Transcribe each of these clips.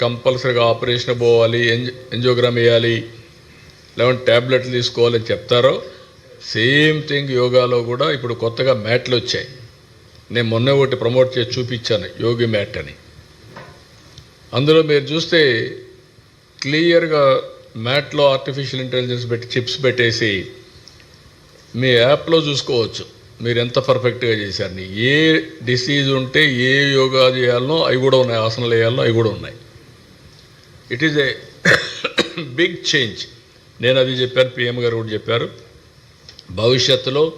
కంపల్సరీగా ఆపరేషన్ పోవాలి ఎంజ ఎంజోగ్రామ్ వేయాలి లేకుంటే ట్యాబ్లెట్లు తీసుకోవాలని చెప్తారో సేమ్ థింగ్ యోగాలో కూడా ఇప్పుడు కొత్తగా మ్యాట్లు వచ్చాయి. నేను మొన్న ఒకటి ప్రమోట్ చేసి చూపించాను యోగి మ్యాట్ అని. అందులో మీరు చూస్తే క్లియర్గా మ్యాట్లో ఆర్టిఫిషియల్ ఇంటెలిజెన్స్ పెట్టి చిప్స్ పెట్టేసి మీ యాప్లో చూసుకోవచ్చు. మీరు ఎంత పర్ఫెక్ట్గా చేశారని ఏ డిసీజ్ ఉంటే ఏ యోగా చేయాలనో అవి కూడా ఉన్నాయి ఆసనాలు వేయాలనో అవి కూడా ఉన్నాయి. It is a big change నేను అది చెప్పాను పిఎం గారు కూడా చెప్పారు. భవిష్యత్తులో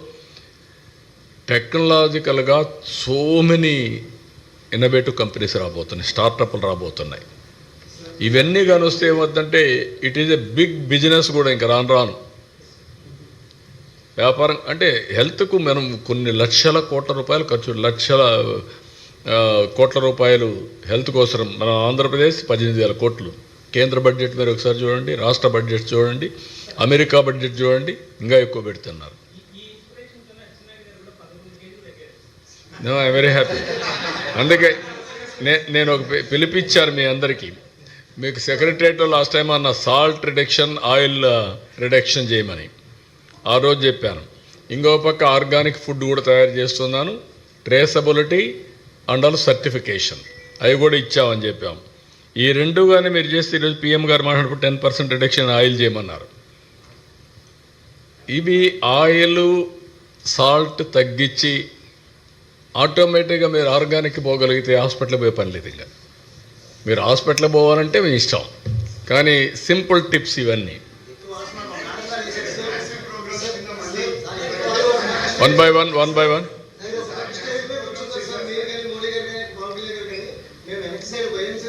టెక్నాలజికల్గా సో మెనీ ఇన్నోవేటివ్ కంపెనీస్ రాబోతున్నాయి స్టార్టప్లు రాబోతున్నాయి. ఇవన్నీ కానొస్తే ఏమవుతుందంటే it is a big business కూడా ఇంకా రాను రాను. వ్యాపారం అంటే హెల్త్కు మనం కొన్ని లక్షల కోట్ల రూపాయలు ఖర్చు లక్షల కోట్ల రూపాయలు హెల్త్ కోసం మన ఆంధ్రప్రదేశ్ పద్దెనిమిది వేల కోట్లు. కేంద్ర బడ్జెట్ మీరు ఒకసారి చూడండి రాష్ట్ర బడ్జెట్ చూడండి అమెరికా బడ్జెట్ చూడండి ఇంకా ఎక్కువ పెడుతున్నారు. ఐ వెరీ హ్యాపీ అందుకే నే నేను ఒక పి- పిలిపిచ్చారు మీ అందరికీ. మీకు సెక్రటరియట్లో లాస్ట్ టైం అన్న సాల్ట్ రిడక్షన్ ఆయిల్ రిడక్షన్ చేయమని. ఆ రోజు చెప్పాను. ఇంకో పక్క ఆర్గానిక్ ఫుడ్ కూడా తయారు చేస్తున్నాను. Traceability and all certification. అవి కూడా ఇచ్చామని చెప్పాం. ఈ రెండు కానీ మీరు చేస్తే ఈరోజు పిఎం గారు మాట్లాడుకుంటే టెన్ పర్సెంట్ రిడక్షన్ ఆయిల్ చేయమన్నారు. ఇవి ఆయిల్ సాల్ట్ తగ్గించి ఆటోమేటిక్గా మీరు ఆర్గానిక్ పోగలిగితే హాస్పిటల్ పోయే పని లేదు ఇంకా. మీరు హాస్పిటల్కి పోవాలంటే మీ ఇష్టం. కానీ సింపుల్ టిప్స్ ఇవన్నీ. One by one one by one sir మీరు కానీ మోడీ గారు కానీ పవన్ కళ్యాణ్ గారు కానీ మేము వెనక సైడ్ వైఎంసీ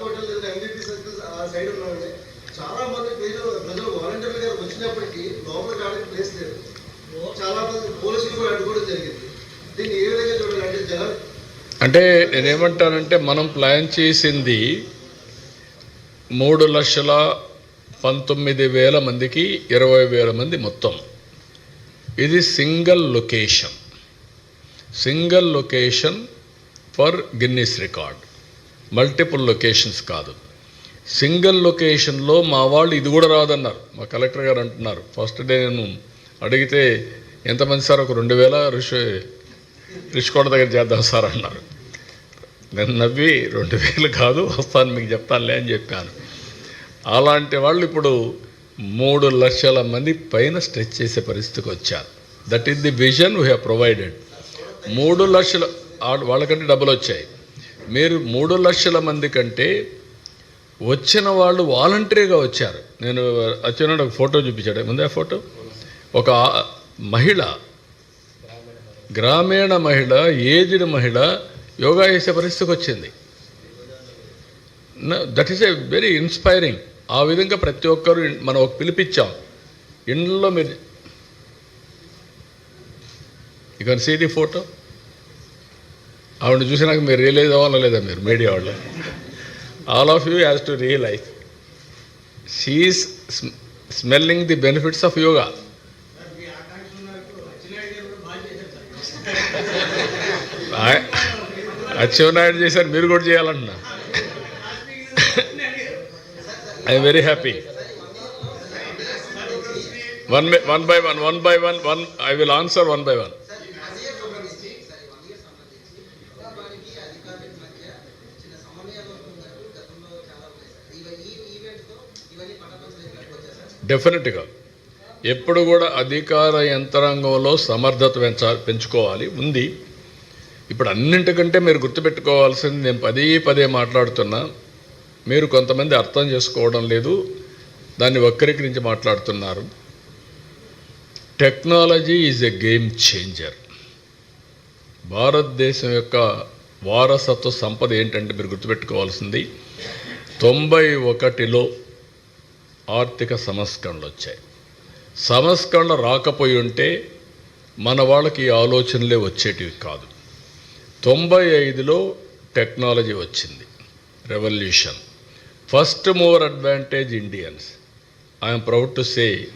జంక్షన్ లేదా ఎంబీపీ సర్కిల్స్ ఆ సైడ్ ఉన్నామండి చాలా మంది ప్రజలు ప్రజలు వాలంటీర్లుగా వచ్చినప్పటికీ లోపల రావడానికి ప్లేస్ లేదు. చాలా మంది పోలీసులు కూడా అడ్డుకోవడం జరిగింది. దీన్ని ఏ విధంగా చూడాలి? అంటే జగన్? అంటే నేనేమంటానంటే మనం ప్లాన్ చేసింది మూడు లక్షల పంతొమ్మిది వేల మందికి ఇరవై వేల మంది మొత్తం. ఇది single location. Single location for Guinness record. Multiple locations కాదు. సింగిల్ లొకేషన్లో మా వాళ్ళు ఇది కూడా రాదన్నారు. మా కలెక్టర్ గారు అంటున్నారు. ఫస్ట్ డే నేను అడిగితే ఎంతమంది సార్? ఒక రెండు వేల? ఋషి రిషికోట దగ్గర చేద్దాం సార్ అన్నారు. నేను నవ్వి రెండు వేలు కాదు వస్తాను మీకు చెప్తానులే అని చెప్పాను. అలాంటి వాళ్ళు ఇప్పుడు మూడు లక్షల మంది పైన స్ట్రెచ్ చేసే పరిస్థితికి వచ్చారు. That is the vision we have provided మూడు లక్షల వాళ్ళకంటే డబ్బులు వచ్చాయి. మీరు మూడు లక్షల మంది కంటే వచ్చిన వాళ్ళు వాలంటరీగా వచ్చారు. నేను వచ్చిన ఒక ఫోటో చూపించాడు. ముందే ఆ ఫోటో? ఒక మహిళ గ్రామీణ మహిళ ఏజ్డ్ మహిళ యోగా చేసే పరిస్థితికి వచ్చింది. That is a very inspiring ఆ విధంగా ప్రతి ఒక్కరు మనం ఒక పిలిపించాం. ఇండ్లలో మీరు you can see the photo ఆవిడ చూసినాక మీరు రియలైజ్ అవ్వాలా లేదా మీరు మీడియా వాళ్ళు? All of you has to realise she is smelling the benefits of yoga Atchannaidu చేశారు మీరు కూడా చేయాలంటున్నా. I very happy one one by one one by one one I will answer one by one డెఫినెట్గా ఎప్పుడు కూడా అధికార యంత్రాంగంలో సమర్థత పెంచా పెంచుకోవాలి. ఉంది. ఇప్పుడు అన్నింటికంటే మీరు గుర్తుపెట్టుకోవాల్సింది నేను పదే పదే మాట్లాడుతున్నా. మీరు కొంతమంది అర్థం చేసుకోవడం లేదు. దాన్ని వక్రీకరించి మాట్లాడుతున్నారు. Technology is a game changer. భారతదేశం యొక్క వారసత్వ సంపద ఏంటంటే మీరు గుర్తుపెట్టుకోవాల్సింది. తొంభై ఒకటిలో ఆర్థిక సంస్కరణలు వచ్చాయి. సంస్కరణ రాకపోయి ఉంటే మన వాళ్ళకి ఈ ఆలోచనలే వచ్చేటివి కాదు. తొంభై ఐదులో టెక్నాలజీ వచ్చింది. Revolution. First more advantage Indians. I'm proud to say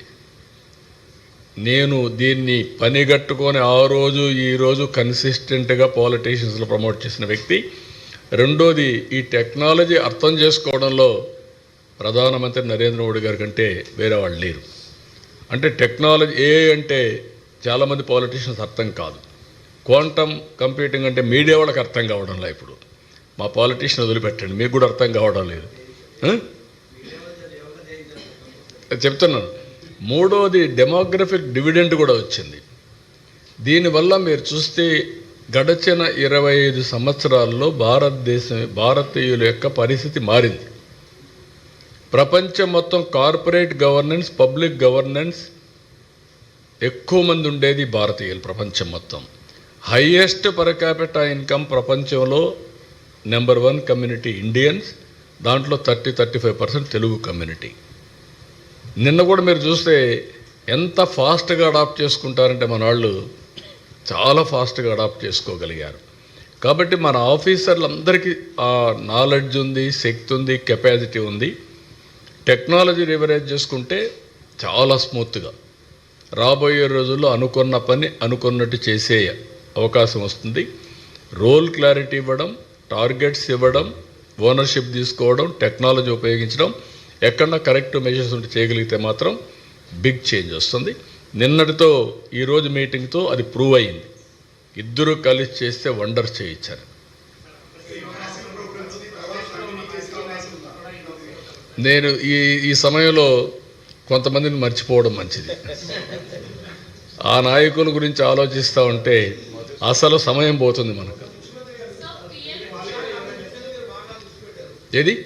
నేను దీన్ని పనిగట్టుకొని ఆ రోజు ఈరోజు కన్సిస్టెంట్గా పాలిటీషియన్స్లో ప్రమోట్ చేసిన వ్యక్తి. రెండోది ఈ టెక్నాలజీ అర్థం చేసుకోవడంలో ప్రధానమంత్రి నరేంద్ర మోడీ గారి కంటే వేరే వాళ్ళు లేరు. అంటే టెక్నాలజీ ఏ అంటే చాలామంది పాలిటీషియన్స్ అర్థం కాదు. క్వాంటమ్ కంప్యూటింగ్ అంటే మీడియా వాళ్ళకి అర్థం కావడం లేదు ఇప్పుడు. మా పాలిటీషియన్ వదిలిపెట్టండి మీకు కూడా అర్థం కావడం లేదు. చెప్తున్నాను. మూడోది డెమోగ్రఫిక్ డివిడెండ్ కూడా వచ్చింది. దీనివల్ల మీరు చూస్తే గడచిన ఇరవై ఐదు సంవత్సరాల్లో భారతదేశం భారతీయుల యొక్క పరిస్థితి మారింది. ప్రపంచం మొత్తం కార్పొరేట్ గవర్నెన్స్ పబ్లిక్ గవర్నెన్స్ ఎక్కువ మంది ఉండేది భారతీయులు ప్రపంచం మొత్తం. హైయెస్ట్ పర్ క్యాపిటా ఇన్కమ్ ప్రపంచంలో నెంబర్ వన్ కమ్యూనిటీ ఇండియన్స్ దాంట్లో thirty thirty five percent Telugu community నిన్న కూడా మీరు చూస్తే ఎంత ఫాస్ట్గా అడాప్ట్ చేసుకుంటారంటే మన వాళ్ళు చాలా ఫాస్ట్గా అడాప్ట్ చేసుకోగలిగారు. కాబట్టి మన ఆఫీసర్లందరికీ ఆ నాలెడ్జ్ ఉంది శక్తి ఉంది కెపాసిటీ ఉంది. టెక్నాలజీ రివరేజ్ చేసుకుంటే చాలా స్మూత్గా. రాబోయే రోజుల్లో అనుకున్న పని అనుకున్నట్టు చేసే అవకాశం వస్తుంది. రోల్ క్లారిటీ ఇవ్వడం టార్గెట్స్ ఇవ్వడం ఓనర్షిప్ తీసుకోవడం టెక్నాలజీ ఉపయోగించడం ఎక్కడన్నా కరెక్ట్ మెజర్స్ ఉంటే చేయగలిగితే మాత్రం బిగ్ చేంజ్ వస్తుంది. నిన్నటితో ఈరోజు మీటింగ్తో అది ప్రూవ్ అయింది. ఇద్దరు కలిసి చేస్తే వండర్ చేయించారు. నేను ఈ ఈ సమయంలో కొంతమందిని మర్చిపోవడం మంచిది. ఆ నాయకుల గురించి ఆలోచిస్తూ ఉంటే అసలు సమయం పోతుంది మనకు. ఏది?